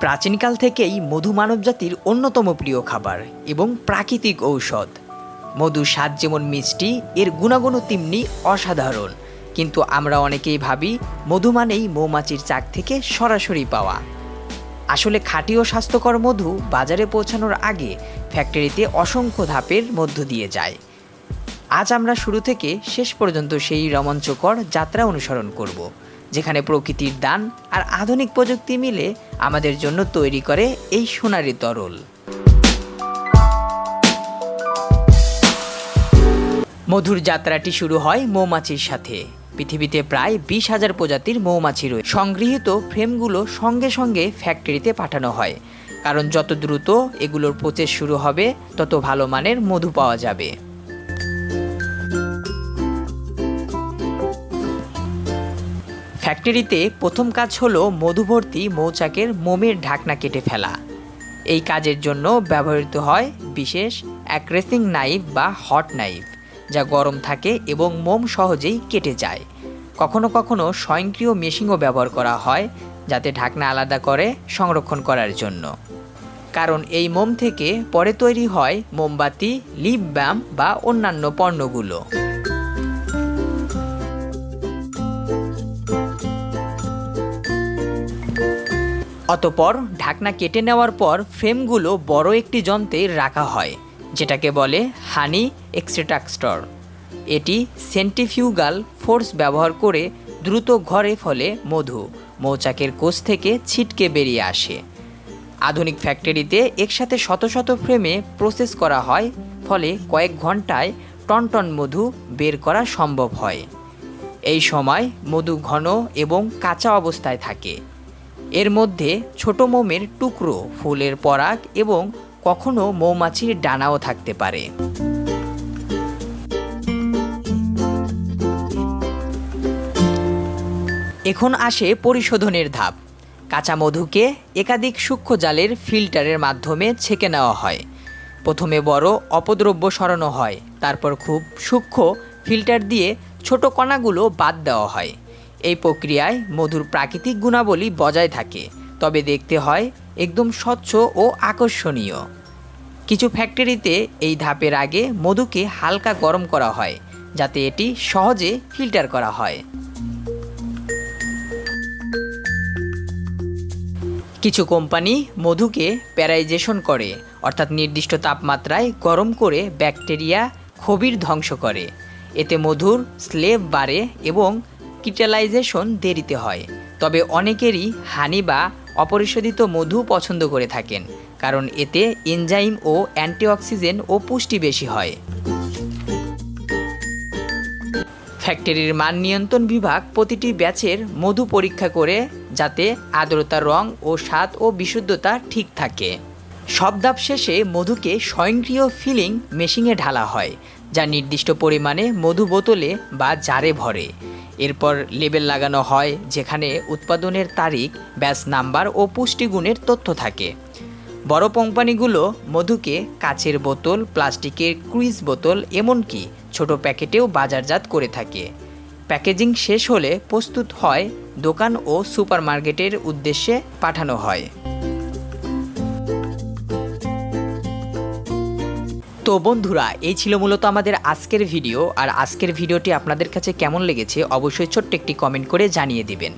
প্রাচীনকাল থেকেই মধু মানবজাতির অন্যতম প্রিয় খাবার এবং প্রাকৃতিক ঔষধ। মধু স্বাদ যেমন মিষ্টি, এর গুণাগুণও তেমনি অসাধারণ। কিন্তু আমরা অনেকেই ভাবি, মধু মানেই মৌমাছির চাক থেকে সরাসরি পাওয়া। আসলে খাঁটি ও স্বাস্থ্যকর মধু বাজারে পৌঁছানোর আগে ফ্যাক্টরিতে অসংখ্য ধাপের মধ্য দিয়ে যায়। আজ আমরা শুরু থেকে শেষ পর্যন্ত সেই রোমাঞ্চকর যাত্রা অনুসরণ করব। যেখানে প্রকৃতির দান আর আধুনিক প্রযুক্তি মিলে আমাদের জন্য তৈরি করে এই সোনারি তরল। মধুর যাত্রাটি শুরু হয় মৌমাছির সাথে। পৃথিবীতে প্রায় বিশ হাজার প্রজাতির মৌমাছি রয়েছে সংগৃহীত ফ্রেমগুলো সঙ্গে সঙ্গে ফ্যাক্টরিতে পাঠানো হয়। কারণ যত দ্রুত এগুলোর প্রসেস শুরু হবে, তত ভালো মানের মধু পাওয়া যাবে। ফ্যাক্টরিতে প্রথম কাজ হলো মধুভর্তি মৌচাকের মোমের ঢাকনা কেটে ফেলা। এই কাজের জন্য ব্যবহৃত হয় বিশেষ অ্যাক্রেসিং নাইফ বা হট নাইফ, যা গরম থাকে এবং মোম সহজেই কেটে যায়। কখনো কখনো স্বয়ংক্রিয় মেশিনও ব্যবহার করা হয়, যাতে ঢাকনা আলাদা করে সংরক্ষণ করার জন্য। কারণ এই মোম থেকে পরে তৈরি হয় মোমবাতি, লিপ ব্যাম বা অন্যান্য পণ্যগুলো। অতপর ঢাকনা কেটে নেওয়ার পর ফ্রেমগুলো বড় একটি যন্ত্রে রাখা হয়, যেটাকে বলে হানি এক্সট্রাক্টর। এটি সেন্টিফিউগাল ফোর্স ব্যবহার করে দ্রুত ঘরে ফলে মধু, মৌচাকের কোষ থেকে ছিটকে বেরিয়ে আসে। আধুনিক ফ্যাক্টরিতে একসাথে শত শত ফ্রেমে প্রসেস করা হয়, ফলে কয়েক ঘন্টায় টন টন মধু বের করা সম্ভব হয়। এই সময় মধু ঘন এবং কাঁচা অবস্থায় থাকে। এর মধ্যে ছোট মোমের টুকরো ফুলের পরাগ এবং কখনো মৌমাছির ডানাও থাকতে পারে। এখন আসে পরিশোধনের ধাপ। কাঁচা মধুকে একাধিক সূক্ষ্ম জালের ফিল্টারের মাধ্যমে ছেঁকে নেওয়া হয়। প্রথমে বড় অপদ্রব্য সরানো হয়, তারপর খুব সূক্ষ্ম ফিল্টার দিয়ে ছোট কণাগুলো বাদ দেওয়া হয়। এই প্রক্রিয়ায় মধুর প্রাকৃতিক গুণাবলী বজায় থাকে, তবে দেখতে হয় একদম স্বচ্ছ ও আকর্ষণীয়। কিছু ফ্যাক্টরিতে এই ধাপের আগে মধুকে হালকা গরম করা হয়, যাতে এটি সহজে ফিল্টার করা হয়। কিছু কোম্পানি মধুকে প্যারাইজেশন করে, অর্থাৎ নির্দিষ্ট তাপমাত্রায় গরম করে ব্যাকটেরিয়া খবির ধ্বংস করে। এতে মধুর স্লেভ বাড়ে এবং কিটালাইজেশন দেরিতে হয়। তবে অনেকেরই হানি বা অপরিশোধিত মধু পছন্দ করে থাকেন, কারণ এতে এনজাইম ও অ্যান্টিঅক্সিজেন ও পুষ্টি বেশি হয়। ফ্যাক্টরির মান নিয়ন্ত্রণ বিভাগ প্রতিটি ব্যাচের মধু পরীক্ষা করে যাতে আর্দ্রতা, রং ও স্বাদ ও বিশুদ্ধতা ঠিক থাকে। সব শেষে মধুকে স্বয়ংক্রিয় ফিলিং মেশিনে ঢালা হয়, যা নির্দিষ্ট পরিমাণে মধু বোতলে বা জারে ভরে। এরপর লেবেল লাগানো হয়, যেখানে উৎপাদনের তারিখ ব্যাচ নাম্বার ও পুষ্টিগুণের তথ্য থাকে। বড় কোম্পানিগুলো মধুকে কাচের বোতল, প্লাস্টিকের ক্রুইজ বোতল এমনকি ছোট প্যাকেটেও বাজারজাত করে থাকে। প্যাকেজিং শেষ হলে প্রস্তুত হয় দোকান ও সুপারমার্কেটের উদ্দেশ্যে পাঠানো হয়। তো বন্ধুরা, এই ছিল মূলত আমাদের আজকের ভিডিও। আর আজকের ভিডিওটি আপনাদের কাছে কেমন লেগেছে অবশ্যই ছোট্ট একটি কমেন্ট করে জানিয়ে দিবেন।